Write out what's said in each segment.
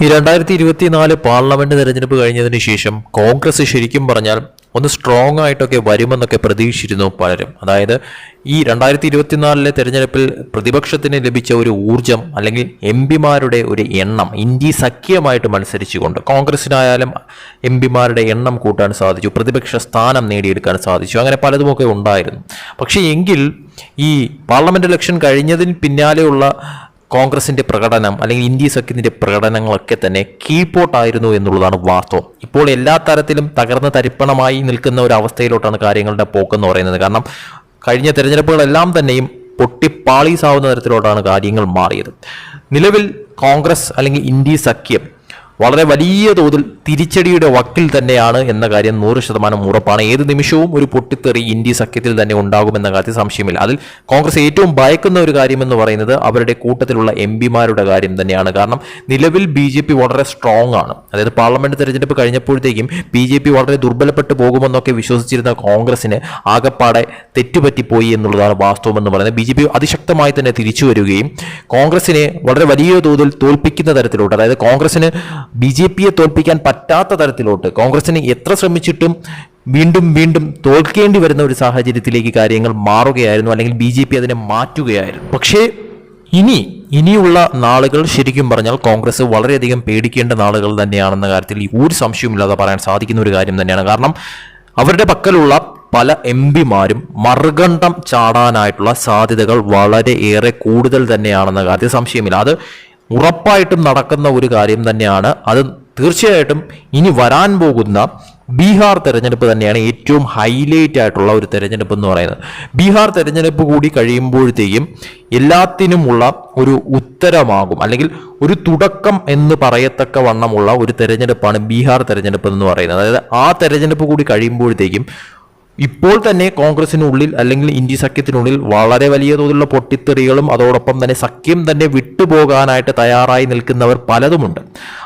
രണ്ടായിരത്തി ഇരുപത്തിനാല് പാർലമെന്റ് തെരഞ്ഞെടുപ്പ് കഴിഞ്ഞതിന് ശേഷം കോൺഗ്രസ് ശരിക്കും പറഞ്ഞാൽ ഒന്ന് സ്ട്രോങ് ആയിട്ടൊക്കെ വരുമെന്നൊക്കെ പ്രതീക്ഷിച്ചിരുന്നു പലരും. അതായത് ഈ രണ്ടായിരത്തി ഇരുപത്തിനാലിലെ തെരഞ്ഞെടുപ്പിൽ പ്രതിപക്ഷത്തിന് ലഭിച്ച ഒരു ഊർജം അല്ലെങ്കിൽ എം പിമാരുടെ ഒരു എണ്ണം ഇന്ത്യ സഖ്യമായിട്ട് മത്സരിച്ചുകൊണ്ട് കോൺഗ്രസിനായാലും എം പിമാരുടെ എണ്ണം കൂട്ടാൻ സാധിച്ചു പ്രതിപക്ഷ സ്ഥാനം നേടിയെടുക്കാൻ സാധിച്ചു അങ്ങനെ പലതുമൊക്കെ ഉണ്ടായിരുന്നു. പക്ഷേ എങ്കിൽ ഈ പാർലമെന്റ് ഇലക്ഷൻ കഴിഞ്ഞതിന് പിന്നാലെയുള്ള കോൺഗ്രസിന്റെ പ്രകടനം അല്ലെങ്കിൽ ഇന്ത്യ സഖ്യത്തിന്റെ പ്രകടനങ്ങളൊക്കെ തന്നെ കീഴ്പോട്ടായിരുന്നു എന്നുള്ളതാണ് വാസ്തവം. ഇപ്പോൾ എല്ലാ തരത്തിലും തകർന്ന തരിപ്പണമായി നിൽക്കുന്ന ഒരു അവസ്ഥയിലോട്ടാണ് കാര്യങ്ങളുടെ പോക്കെന്ന് പറയുന്നത്. കാരണം കഴിഞ്ഞ തിരഞ്ഞെടുപ്പുകളെല്ലാം തന്നെയും പൊട്ടിപ്പാളീസാവുന്ന തരത്തിലോട്ടാണ് കാര്യങ്ങൾ മാറിയത്. നിലവിൽ കോൺഗ്രസ് അല്ലെങ്കിൽ ഇന്ത്യ സഖ്യം വളരെ വലിയ തോതിൽ തിരിച്ചടിയുടെ വക്കിൽ തന്നെയാണ് എന്ന കാര്യം നൂറ് ശതമാനം ഉറപ്പാണ്. ഏത് നിമിഷവും ഒരു പൊട്ടിത്തെറി ഇന്ത്യ സഖ്യത്തിൽ തന്നെ ഉണ്ടാകുമെന്ന കാര്യത്തിൽ സംശയമില്ല. അതിൽ കോൺഗ്രസ് ഏറ്റവും ഭയക്കുന്ന ഒരു കാര്യമെന്ന് പറയുന്നത് അവരുടെ കൂട്ടത്തിലുള്ള എം പിമാരുടെ കാര്യം തന്നെയാണ്. കാരണം നിലവിൽ ബി ജെ പി വളരെ സ്ട്രോങ് ആണ്. അതായത് പാർലമെന്റ് തെരഞ്ഞെടുപ്പ് കഴിഞ്ഞപ്പോഴത്തേക്കും ബി ജെ പി വളരെ ദുർബലപ്പെട്ടു പോകുമെന്നൊക്കെ വിശ്വസിച്ചിരുന്ന കോൺഗ്രസിന് ആകപ്പാടെ തെറ്റുപറ്റിപ്പോയി എന്നുള്ളതാണ് വാസ്തവം എന്ന് പറയുന്നത്. ബി ജെ പി അതിശക്തമായി തന്നെ തിരിച്ചു വരികയും കോൺഗ്രസിനെ വളരെ വലിയ തോതിൽ തോൽപ്പിക്കുന്ന തരത്തിലോട്ട് അതായത് കോൺഗ്രസിന് ബി ജെ പിയെ തോൽപ്പിക്കാൻ പറ്റാത്ത തരത്തിലോട്ട് കോൺഗ്രസിന് എത്ര ശ്രമിച്ചിട്ടും വീണ്ടും വീണ്ടും തോൽക്കേണ്ടി വരുന്ന ഒരു സാഹചര്യത്തിലേക്ക് കാര്യങ്ങൾ മാറുകയായിരുന്നു അല്ലെങ്കിൽ ബി ജെ പി അതിനെ മാറ്റുകയായിരുന്നു. പക്ഷേ ഇനി ഇനിയുള്ള നാളുകൾ ശരിക്കും പറഞ്ഞാൽ കോൺഗ്രസ് വളരെയധികം പേടിക്കേണ്ട നാളുകൾ തന്നെയാണെന്ന കാര്യത്തിൽ ഒരു സംശയവുമില്ലാതെ പറയാൻ സാധിക്കുന്ന ഒരു കാര്യം തന്നെയാണ്. കാരണം അവരുടെ പക്കലുള്ള പല എം പിമാരും മറുകണ്ഠം ചാടാനായിട്ടുള്ള സാധ്യതകൾ വളരെ ഏറെ കൂടുതൽ തന്നെയാണെന്ന കാര്യത്തിൽ സംശയമില്ല. അത് ഉറപ്പായിട്ടും നടക്കുന്ന ഒരു കാര്യം തന്നെയാണ്. അത് തീർച്ചയായിട്ടും ഇനി വരാൻ പോകുന്ന ബീഹാർ തെരഞ്ഞെടുപ്പ് തന്നെയാണ് ഏറ്റവും ഹൈലൈറ്റ് ആയിട്ടുള്ള ഒരു തെരഞ്ഞെടുപ്പ് എന്ന് പറയുന്നത്. ബീഹാർ തെരഞ്ഞെടുപ്പ് കൂടി കഴിയുമ്പോഴത്തേക്കും എല്ലാത്തിനുമുള്ള ഒരു ഉത്തരമാകും. അല്ലെങ്കിൽ ഒരു തുടക്കം എന്ന് പറയത്തക്ക വണ്ണമുള്ള ഒരു തെരഞ്ഞെടുപ്പാണ് ബീഹാർ തെരഞ്ഞെടുപ്പ് എന്ന് പറയുന്നത്. അതായത് ആ തെരഞ്ഞെടുപ്പ് കൂടി കഴിയുമ്പോഴത്തേക്കും ഇപ്പോൾ തന്നെ കോൺഗ്രസിനുള്ളിൽ അല്ലെങ്കിൽ ഇന്ത്യ സഖ്യത്തിനുള്ളിൽ വളരെ വലിയ തോതിലുള്ള പൊട്ടിത്തെറികളും അതോടൊപ്പം തന്നെ സഖ്യം തന്നെ വിട്ടുപോകാനായിട്ട് തയ്യാറായി നിൽക്കുന്നവർ പലതുമുണ്ട്.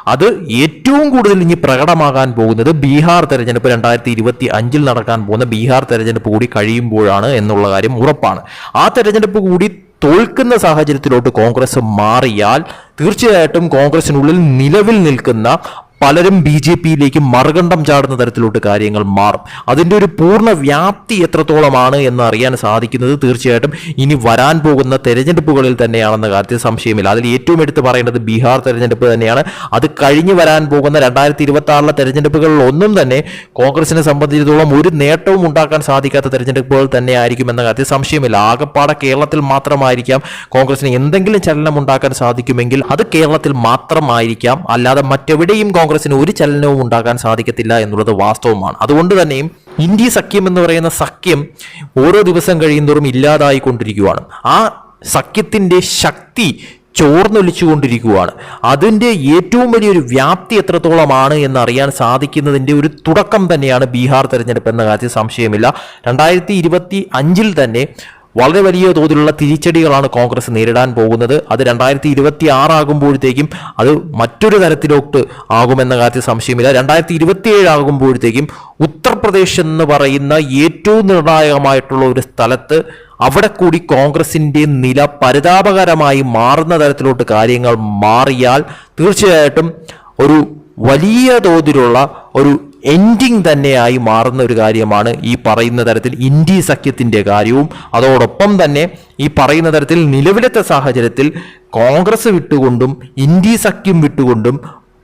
അത് ഏറ്റവും കൂടുതൽ ഇനി പ്രകടമാകാൻ പോകുന്നത് ബീഹാർ തെരഞ്ഞെടുപ്പ് രണ്ടായിരത്തി ഇരുപത്തി അഞ്ചിൽ നടക്കാൻ പോകുന്ന ബീഹാർ തെരഞ്ഞെടുപ്പ് കൂടി കഴിയുമ്പോഴാണ് എന്നുള്ള കാര്യം ഉറപ്പാണ്. ആ തെരഞ്ഞെടുപ്പ് കൂടി തോൽക്കുന്ന സാഹചര്യത്തിലോട്ട് കോൺഗ്രസ് മാറിയാൽ തീർച്ചയായിട്ടും കോൺഗ്രസിനുള്ളിൽ നിലവിൽ നിൽക്കുന്ന പലരും ബി ജെ പിയിലേക്ക് മറുകണ്ഠം ചാടുന്ന തരത്തിലോട്ട് കാര്യങ്ങൾ മാറും. അതിന്റെ ഒരു പൂർണ വ്യാപ്തി എത്രത്തോളമാണ് എന്ന് അറിയാൻ സാധിക്കുന്നത് തീർച്ചയായിട്ടും ഇനി വരാൻ പോകുന്ന തെരഞ്ഞെടുപ്പുകളിൽ തന്നെയാണെന്ന കാര്യത്തിൽ സംശയമില്ല. അതിൽ ഏറ്റവും എടുത്ത് പറയേണ്ടത് ബീഹാർ തെരഞ്ഞെടുപ്പ് തന്നെയാണ്. അത് കഴിഞ്ഞു വരാൻ പോകുന്ന രണ്ടായിരത്തി ഇരുപത്തി ആറിലെ തെരഞ്ഞെടുപ്പുകളിൽ ഒന്നും തന്നെ കോൺഗ്രസിനെ സംബന്ധിച്ചിടത്തോളം ഒരു നേട്ടവും ഉണ്ടാക്കാൻ സാധിക്കാത്ത തെരഞ്ഞെടുപ്പുകൾ തന്നെ ആയിരിക്കും എന്ന കാര്യത്തിൽ സംശയമില്ല. ആകപ്പാടെ കേരളത്തിൽ മാത്രമായിരിക്കാം കോൺഗ്രസിന് എന്തെങ്കിലും ചലനം ഉണ്ടാക്കാൻ സാധിക്കുമെങ്കിൽ അത് കേരളത്തിൽ മാത്രമായിരിക്കാം. അല്ലാതെ മറ്റെവിടെയും കോൺഗ്രസിന് ഒരു ചലനവും ഉണ്ടാക്കാൻ സാധിക്കത്തില്ല എന്നുള്ളത് വാസ്തവമാണ്. അതുകൊണ്ട് തന്നെയും ഇന്ത്യ സഖ്യം എന്ന് പറയുന്ന സഖ്യം ഓരോ ദിവസം കഴിയുന്തോറും ഇല്ലാതായിക്കൊണ്ടിരിക്കുകയാണ് ആ സഖ്യത്തിന്റെ ശക്തി ചോർന്നൊലിച്ചുകൊണ്ടിരിക്കുകയാണ് അതിന്റെ ഏറ്റവും വലിയൊരു വ്യാപ്തി എത്രത്തോളമാണ് എന്നറിയാൻ സാധിക്കുന്നതിന്റെ ഒരു തുടക്കം തന്നെയാണ് ബീഹാർ തെരഞ്ഞെടുപ്പ് എന്ന കാര്യത്തിൽ സംശയമില്ല. രണ്ടായിരത്തി ഇരുപത്തി അഞ്ചിൽ തന്നെ വളരെ വലിയ തോതിലുള്ള തിരിച്ചടികളാണ് കോൺഗ്രസ് നേരിടാൻ പോകുന്നത്. അത് രണ്ടായിരത്തി ഇരുപത്തി ആറാകുമ്പോഴത്തേക്കും അത് മറ്റൊരു തരത്തിലോട്ട് ആകുമെന്ന കാര്യത്തിൽ സംശയമില്ല. രണ്ടായിരത്തി ഇരുപത്തിയേഴ് ഉത്തർപ്രദേശ് എന്ന് പറയുന്ന ഏറ്റവും നിർണായകമായിട്ടുള്ള ഒരു സ്ഥലത്ത് അവിടെ കൂടി കോൺഗ്രസിന്റെ നില പരിതാപകരമായി മാറുന്ന തരത്തിലോട്ട് കാര്യങ്ങൾ മാറിയാൽ തീർച്ചയായിട്ടും ഒരു വലിയ തോതിലുള്ള ഒരു എൻഡിങ് തന്നെയായി മാറുന്ന ഒരു കാര്യമാണ് ഈ പറയുന്ന തരത്തിൽ ഇന്ത്യ സഖ്യത്തിന്റെ കാര്യവും. അതോടൊപ്പം തന്നെ ഈ പറയുന്ന തരത്തിൽ നിലവിലത്തെ സാഹചര്യത്തിൽ കോൺഗ്രസ് വിട്ടുകൊണ്ടും ഇന്ത്യ സഖ്യം വിട്ടുകൊണ്ടും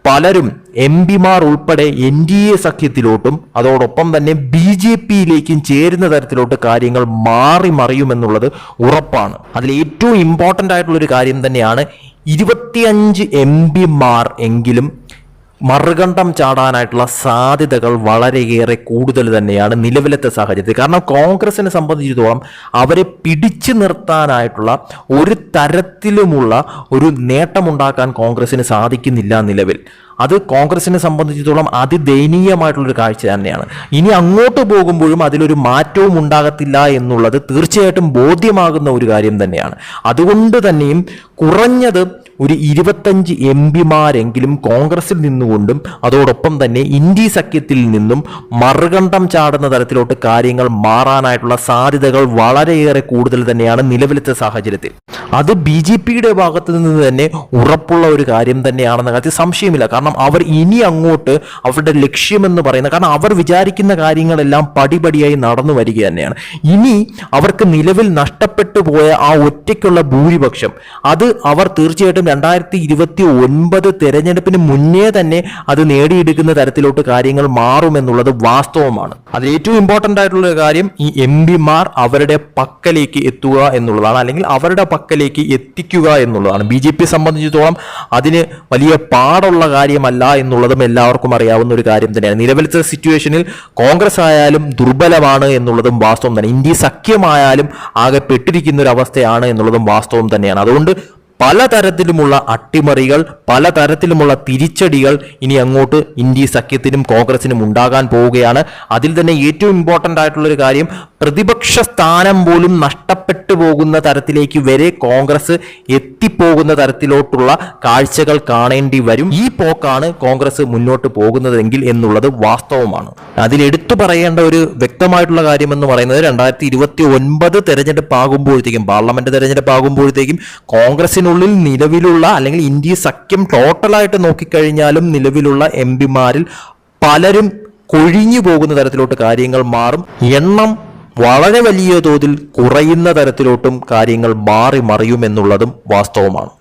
പലരും എം പിമാർ ഉൾപ്പെടെ എൻ ഡി എ സഖ്യത്തിലോട്ടും അതോടൊപ്പം തന്നെ ബി ജെ പിയിലേക്കും ചേരുന്ന തരത്തിലോട്ട് കാര്യങ്ങൾ മാറി മറിയുമെന്നുള്ളത് ഉറപ്പാണ്. അതിൽ ഏറ്റവും ഇമ്പോർട്ടന്റ് ആയിട്ടുള്ളൊരു കാര്യം തന്നെയാണ് ഇരുപത്തിയഞ്ച് എം പിമാർ എങ്കിലും മറുകണ്ഠം ചാടാനായിട്ടുള്ള സാധ്യതകൾ വളരെയേറെ കൂടുതൽ തന്നെയാണ് നിലവിലത്തെ സാഹചര്യത്തിൽ. കാരണം കോൺഗ്രസിനെ സംബന്ധിച്ചിടത്തോളം അവരെ പിടിച്ചു നിർത്താനായിട്ടുള്ള ഒരു തരത്തിലുമുള്ള ഒരു നേട്ടമുണ്ടാക്കാൻ കോൺഗ്രസിന് സാധിക്കുന്നില്ല നിലവിൽ. അത് കോൺഗ്രസിനെ സംബന്ധിച്ചിടത്തോളം അതിദയനീയമായിട്ടുള്ളൊരു കാഴ്ച തന്നെയാണ്. ഇനി അങ്ങോട്ട് പോകുമ്പോഴും അതിലൊരു മാറ്റവും ഉണ്ടാകത്തില്ല എന്നുള്ളത് തീർച്ചയായിട്ടും ബോധ്യമാകുന്ന ഒരു കാര്യം തന്നെയാണ്. അതുകൊണ്ട് തന്നെയും കുറഞ്ഞത് ഒരു ഇരുപത്തഞ്ച് എം പിമാരെങ്കിലും കോൺഗ്രസിൽ നിന്നുകൊണ്ടും അതോടൊപ്പം തന്നെ ഇന്ത്യ സഖ്യത്തിൽ നിന്നും മറുകണ്ഠം ചാടുന്ന തരത്തിലോട്ട് കാര്യങ്ങൾ മാറാനായിട്ടുള്ള സാധ്യതകൾ വളരെയേറെ കൂടുതൽ തന്നെയാണ് നിലവിലത്തെ സാഹചര്യത്തിൽ. അത് ബി ജെ പിയുടെ ഭാഗത്ത് നിന്ന് തന്നെ ഉറപ്പുള്ള ഒരു കാര്യം തന്നെയാണെന്ന കാര്യത്തിൽ സംശയമില്ല. കാരണം അവർ ഇനി അങ്ങോട്ട് അവരുടെ ലക്ഷ്യമെന്ന് പറയുന്നത് കാരണം അവർ വിചാരിക്കുന്ന കാര്യങ്ങളെല്ലാം പടിപടിയായി നടന്നു വരിക തന്നെയാണ്. ഇനി അവർക്ക് നിലവിൽ നഷ്ടപ്പെട്ടു പോയ ആ ഒറ്റയ്ക്കുള്ള ഭൂരിപക്ഷം അത് അവർ തീർച്ചയായിട്ടും രണ്ടായിരത്തി ഇരുപത്തി ഒൻപത് തെരഞ്ഞെടുപ്പിന് മുന്നേ തന്നെ അത് നേടിയെടുക്കുന്ന തരത്തിലോട്ട് കാര്യങ്ങൾ മാറുമെന്നുള്ളത് വാസ്തവമാണ്. അതിൽ ഏറ്റവും ഇമ്പോർട്ടന്റ് ആയിട്ടുള്ള കാര്യം ഈ എം പിമാർ അവരുടെ പക്കലേക്ക് എത്തുക എന്നുള്ളതാണ്. അല്ലെങ്കിൽ അവരുടെ പക്കലേക്ക് എത്തിക്കുക എന്നുള്ളതാണ്. ബി ജെ പി സംബന്ധിച്ചിടത്തോളം അതിന് വലിയ പാടുള്ള കാര്യമല്ല എന്നുള്ളതും എല്ലാവർക്കും അറിയാവുന്ന ഒരു കാര്യം തന്നെയാണ്. നിലവിലത്തെ സിറ്റുവേഷനിൽ കോൺഗ്രസ് ആയാലും ദുർബലമാണ് എന്നുള്ളതും വാസ്തവം തന്നെ. ഇന്ത്യ സഖ്യമായാലും ആകെ പെട്ടിരിക്കുന്ന ഒരു അവസ്ഥയാണ് എന്നുള്ളതും വാസ്തവം തന്നെയാണ്. അതുകൊണ്ട് പലതരത്തിലുമുള്ള അട്ടിമറികൾ പലതരത്തിലുമുള്ള തിരിച്ചടികൾ ഇനി അങ്ങോട്ട് ഇന്ത്യ സഖ്യത്തിനും കോൺഗ്രസിനും ഉണ്ടാകാൻ പോവുകയാണ്. അതിൽ തന്നെ ഏറ്റവും ഇമ്പോർട്ടന്റ് ആയിട്ടുള്ള ഒരു കാര്യം പ്രതിപക്ഷ സ്ഥാനം പോലും നഷ്ടപ്പെട്ടു പോകുന്ന തരത്തിലേക്ക് വരെ കോൺഗ്രസ് എത്തിപ്പോകുന്ന തരത്തിലോട്ടുള്ള കാഴ്ചകൾ കാണേണ്ടി വരും. ഈ പോക്കാണ് കോൺഗ്രസ് മുന്നോട്ട് പോകുന്നതെങ്കിൽ എന്നുള്ളത് വാസ്തവമാണ്. അതിൽ എടുത്തു പറയേണ്ട ഒരു വ്യക്തമായിട്ടുള്ള കാര്യം എന്ന് പറയുന്നത് രണ്ടായിരത്തി ഇരുപത്തി ഒൻപത് തെരഞ്ഞെടുപ്പ് ആകുമ്പോഴത്തേക്കും പാർലമെന്റ് തെരഞ്ഞെടുപ്പ് ആകുമ്പോഴത്തേക്കും കോൺഗ്രസിനുള്ളിൽ നിലവിലുള്ള അല്ലെങ്കിൽ ഇന്ത്യ സഖ്യം ടോട്ടലായിട്ട് നോക്കിക്കഴിഞ്ഞാലും നിലവിലുള്ള എം പിമാരിൽ പലരും കൊഴിഞ്ഞു പോകുന്ന തരത്തിലോട്ട് കാര്യങ്ങൾ മാറും. എണ്ണം വളരെ വലിയ തോതിൽ കുറയുന്ന തരത്തിലോട്ടും കാര്യങ്ങൾ മാറി മറിയുമെന്നുള്ളതും വാസ്തവമാണ്.